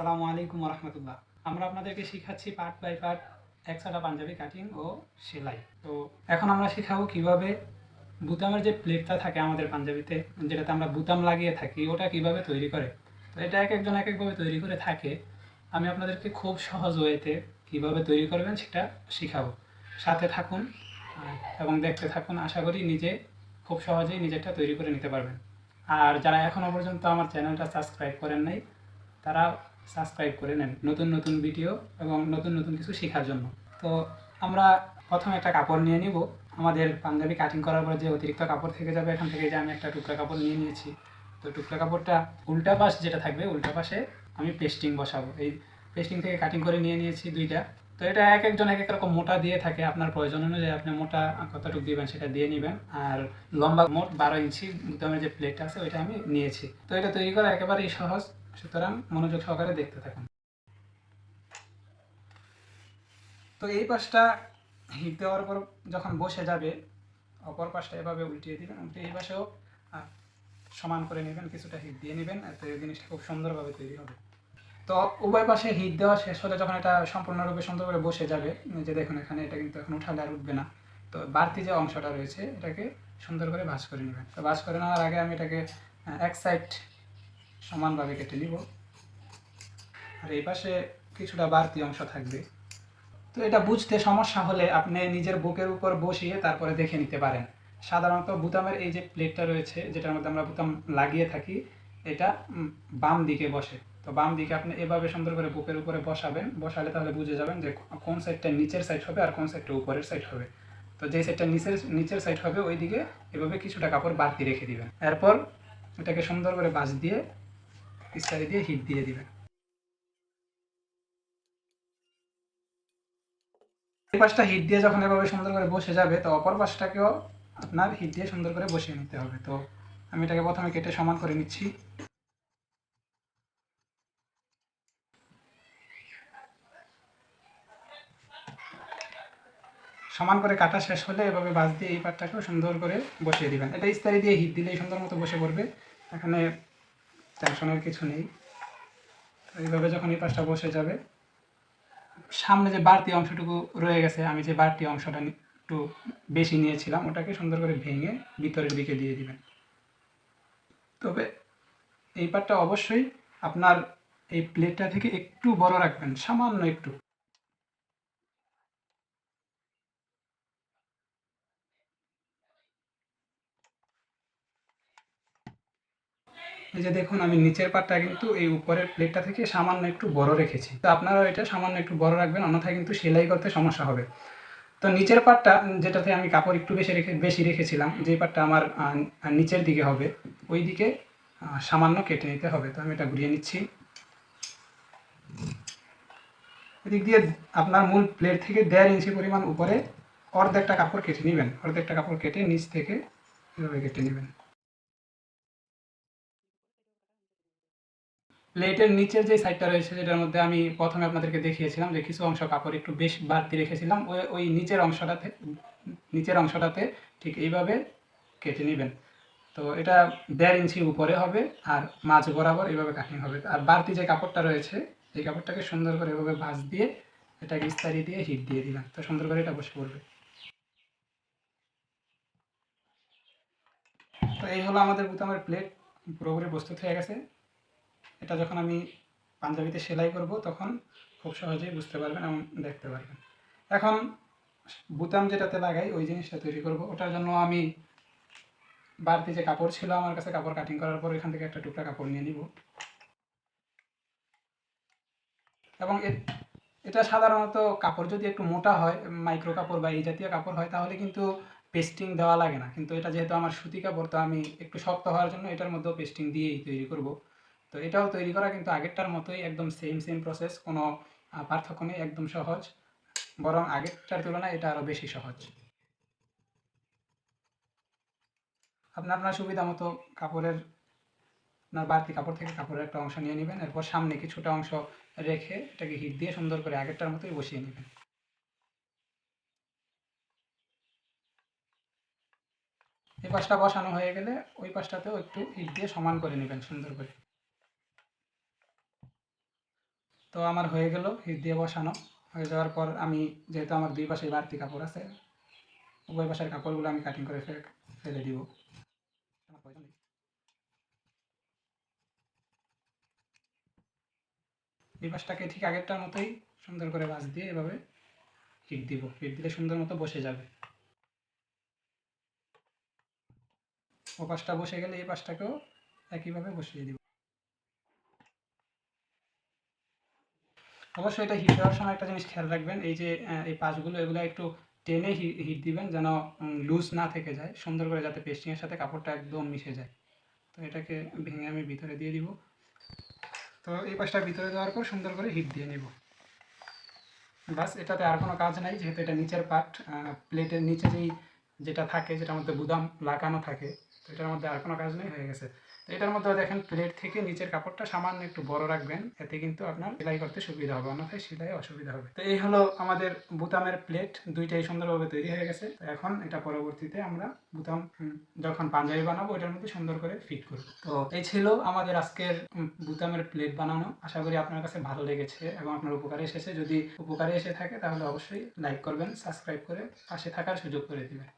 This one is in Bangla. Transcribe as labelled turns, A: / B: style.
A: সালামু আলাইকুম রহমতুল্লাহ আমরা আপনাদেরকে শেখাচ্ছি পার্ট বাই পার্ট একসাথে পাঞ্জাবি কাটিং ও সেলাই। তো এখন আমরা শেখাবো কীভাবে বুতামের যে প্লেটটা থাকে আমাদের পাঞ্জাবিতে, যেটাতে আমরা বুতাম লাগিয়ে থাকি, ওটা কীভাবে তৈরি করে? তো এটা এক একজন এক একভাবে তৈরি করে থাকে। আমি আপনাদেরকে খুব সহজ ওয়েতে কীভাবে তৈরি করবেন সেটা শেখাবো। সাথে থাকুন এবং দেখতে থাকুন, আশা করি নিজে খুব সহজেই নিজেরটা তৈরি করে নিতে পারবেন। আর যারা এখনও পর্যন্ত আমার চ্যানেলটা সাবস্ক্রাইব করেন নাই, তারা সাবস্ক্রাইব করে নেন নতুন নতুন ভিডিও এবং নতুন নতুন কিছু শেখার জন্য। তো আমরা প্রথমে একটা কাপড় নিয়ে নিব। আমাদের পাঞ্জাবি কাটিং করার পর যে অতিরিক্ত কাপড় থেকে যাবে, এখান থেকে যে আমি একটা টুকরা কাপড় নিয়ে নিয়েছি। তো টুকরা কাপড়টা উল্টা পাশ যেটা থাকবে, উল্টা পাশে আমি পেস্টিং বসাবো। এই পেস্টিং থেকে কাটিং করে নিয়ে নিয়েছি দুইটা। তো এটা এক একজন এক এক রকম মোটা দিয়ে থাকে। আপনার প্রয়োজন অনুযায়ী আপনি মোটা কতটুকু দিবেন সেটা দিয়ে নেবেন। আর লম্বা মোট বারো ইঞ্চি বুতামের যে প্লেটটা আছে, ওইটা আমি নিয়েছি। তো এটা তৈরি করা একেবারেই সহজ। সুতরাং মনোযোগ সহকারে দেখতে থাকুন। তো এই পাশটা হিট দেওয়ার পর যখন বসে যাবে, অপর পাশটা এভাবে উল্টিয়ে দিবেন, উল্টে এই পাশেও সমান করে নেবেন, কিছুটা হিট দিয়ে নেবেন, এতে জিনিসটা খুব সুন্দরভাবে তৈরি হবে। তো উভয় পাশে হিট দেওয়া শেষ হলে যখন এটা সম্পূর্ণরূপে সুন্দর করে বসে যাবে যে দেখুন এখানে এটা কিন্তু এখন উঠালে আর উঠবে না। তো বাড়তি যে অংশটা রয়েছে, এটাকে সুন্দর করে ভাঁজ করে নেবেন। তো ভাঁজ করে নেওয়ার আগে আমি এটাকে এক সাইড সমানভাবে কেটে নিব। আর এই পাশে কিছুটা বাড়তি অংশ থাকবে। তো এটা বুঝতে সমস্যা হলে আপনি নিজের বুকের উপর বসিয়ে তারপরে দেখে নিতে পারেন। সাধারণত বুতামের এই যে প্লেটটা রয়েছে, যেটার মধ্যে আমরা বুতাম লাগিয়ে থাকি, এটা বাম দিকে বসে। তো বাম দিকে আপনি এভাবে সুন্দর করে বুকের উপরে বসাবেন। বসালে তাহলে বুঝে যাবেন যে কোন সাইডটা নিচের সাইড হবে আর কোন সাইডটা উপরের সাইড হবে। তো যে সাইডটা নিচের নিচের সাইড হবে ওই দিকে এভাবে কিছুটা কাপড় বাড়তি রেখে দিবেন। এরপর এটাকে সুন্দর করে বাঁশ দিয়ে ইস্তারি দিয়ে হিট দিয়ে দিবেন। এই পাশটা হিট দিয়ে যখন এভাবে সুন্দর করে বসে যাবে, তো অপর পাশটাকেও আপনার হিট দিয়ে সুন্দর করে বসিয়ে নিতে হবে। তো আমি এটাকে প্রথমে কেটে সমান করে নিচ্ছি। সমান করে কাটা শেষ হলে এভাবে বাঁশ দিয়ে এই পাটটাকেও সুন্দর করে বসিয়ে দিবেন। এটা ইস্তারি দিয়ে হিট দিলেই সুন্দর মতো বসে পড়বে। এখানে টেনশনের কিছু নেই। এইভাবে যখন এই পাশটা বসে যাবে, সামনে যে বাড়তি অংশটুকু রয়ে গেছে, আমি যে বাড়তি অংশটা একটু বেশি নিয়েছিলাম, ওটাকে সুন্দর করে ভেঙে ভিতরের দিকে দিয়ে দিবেন। তবে এই পাটটা অবশ্যই আপনার এই প্লেটটা থেকে একটু বড় রাখবেন, সামান্য একটু। এই যে দেখুন, আমি নিচের পাটটা কিন্তু এই উপরের প্লেটটা থেকে সামান্য একটু বড় রেখেছি। তো আপনারাও এটা সামান্য একটু বড় রাখবেন, অন্যথায় কিন্তু সেলাই করতে সমস্যা হবে। তো নিচের পাটটা যেটাতে আমি কাপড় একটু বেশি রেখে, বেশি রেখেছিলাম, যে পাটটা আমার নিচের দিকে হবে ওই দিকে সামান্য কেটে নিতে হবে। তো আমি এটা ঘুরিয়ে নিচ্ছি। এদিক দিয়ে আপনার মূল প্লেট থেকে দেড় ইঞ্চি পরিমাণ উপরে অর্ধেকটা কাপড় কেটে নেবেন। অর্ধেকটা কাপড় কেটে নিচ থেকে এভাবে কেটে নেবেন। প্লেটের নিচের যে সাইডটা রয়েছে, যেটার মধ্যে আমি প্রথমে আপনাদেরকে দেখিয়েছিলাম যে কিছু অংশ কাপড় একটু বেশ বাড়তি রেখেছিলাম, ওই ওই নিচের অংশটাতে নিচের অংশটাতে ঠিক এইভাবে কেটে নেবেন। তো এটা দেড় ইঞ্চি উপরে হবে আর মাছ বরাবর এইভাবে কাটিং হবে। আর বাড়তি যে কাপড়টা রয়েছে, এই কাপড়টাকে সুন্দর করে এভাবে ভাঁজ দিয়ে এটাকে ইস্তারি দিয়ে হিট দিয়ে দিলাম। তো সুন্দর করে এটা বসে পড়বে। তো এই হলো আমাদের বুতামের প্লেট পুরোপুরি প্রস্তুত হয়ে গেছে। এটা যখন আমি পাঞ্জাবিতে সেলাই করব, তখন খুব সহজেই বুঝতে পারবেন এবং দেখতে পারবেন। এখন বুতাম যেটাতে লাগাই, ওই জিনিসটা তৈরি করব। ওটার জন্য আমি বাড়তি যে কাপড় ছিল আমার কাছে, কাপড় কাটিং করার পর এখান থেকে একটা টুকরা কাপড় নিয়ে নিব। এবং এটা সাধারণত কাপড় যদি একটু মোটা হয় মাইক্রো কাপড় বা এই জাতীয় কাপড় হয়, তাহলে কিন্তু পেস্টিং দেওয়া লাগে না। কিন্তু এটা যেহেতু আমার সুতি কাপড়, তো আমি একটু শক্ত হওয়ার জন্য এটার মধ্যেও পেস্টিং দিয়েই তৈরি করব। তো এটাও তৈরি করা কিন্তু আগেরটার মতোই একদম সেম সেম প্রসেস কোনো পার্থক্য নেই, একদম সহজ। বরং আগেরটার তুলনায় এটা আরও বেশি সহজ। আপনার আপনার সুবিধা মতো কাপড়ের, আপনার বাড়তি কাপড় থেকে কাপড়ের একটা অংশ নিয়ে নেবেন। এরপর সামনে কিছুটা অংশ রেখে এটাকে হিট দিয়ে সুন্দর করে আগেরটার মতোই বসিয়ে নেবেন। এই পাশটা বসানো হয়ে গেলে ওই পাশটাতেও একটু হিট দিয়ে সমান করে নেবেন সুন্দর করে। তো আমার হয়ে গেল হিট দিয়ে বসানো। হয়ে যাওয়ার পর আমি, যেহেতু আমার দুই পাশে বাড়তি কাপড় আছে, উভয় পাশের কাপড়গুলো আমি কাটিং করে ফেলে দিব। এই পাশটাকে ঠিক আগেরটার মতোই সুন্দর করে বাজ দিয়ে এভাবে হিট দিব। হিট দিলে সুন্দর মতো বসে যাবে। ও পাশটা বসে গেলে এই পাশটাকেও একইভাবে বসিয়ে দিব। অবশ্যই এটা হিট দেওয়ার সময় একটা জিনিস খেয়াল রাখবেন। এই যে এই পাশগুলো, এগুলো একটু টেনে হিট দিবেন যেন লুজ না থেকে যায়, সুন্দর করে যাতে পেস্টিংয়ের সাথে কাপড়টা একদম মিশে যায়। তো এটাকে ভেঙে আমি ভিতরে দিয়ে দিব। তো এই পাশটা ভিতরে দেওয়ার পর সুন্দর করে হিট দিয়ে নেব। বাস, এটাতে আর কোনো কাজ নাই, যেহেতু এটা নিচের পার্ট প্লেটের নিচে যেই যেটা থাকে, যেটার মধ্যে বুদাম লাগানো থাকে, তো এটার মধ্যে আর কোনো কাজ নেই, হয়ে গেছে। তো এটার মধ্যে দেখেন প্লেট থেকে নিচের কাপড়টা সামান্য একটু বড় রাখবেন। এতে কিন্তু আপনার সেলাই করতে সুবিধা হবে, অন্যথায় সেলাই অসুবিধা হবে। তো এই হলো আমাদের বুতামের প্লেট দুইটাই সুন্দরভাবে তৈরি হয়ে গেছে। এখন এটা পরবর্তীতে আমরা বুতাম যখন পাঞ্জাবি বানাবো, এটার মধ্যে সুন্দর করে ফিট করব। তো এই ছিল আমাদের আজকের বুতামের প্লেট বানানো। আশা করি আপনার কাছে ভালো লেগেছে এবং আপনার উপকারে এসেছে। যদি উপকারে এসে থাকে, তাহলে অবশ্যই লাইক করবেন সাবস্ক্রাইব করে পাশে থাকার সুযোগ করে দিবেন।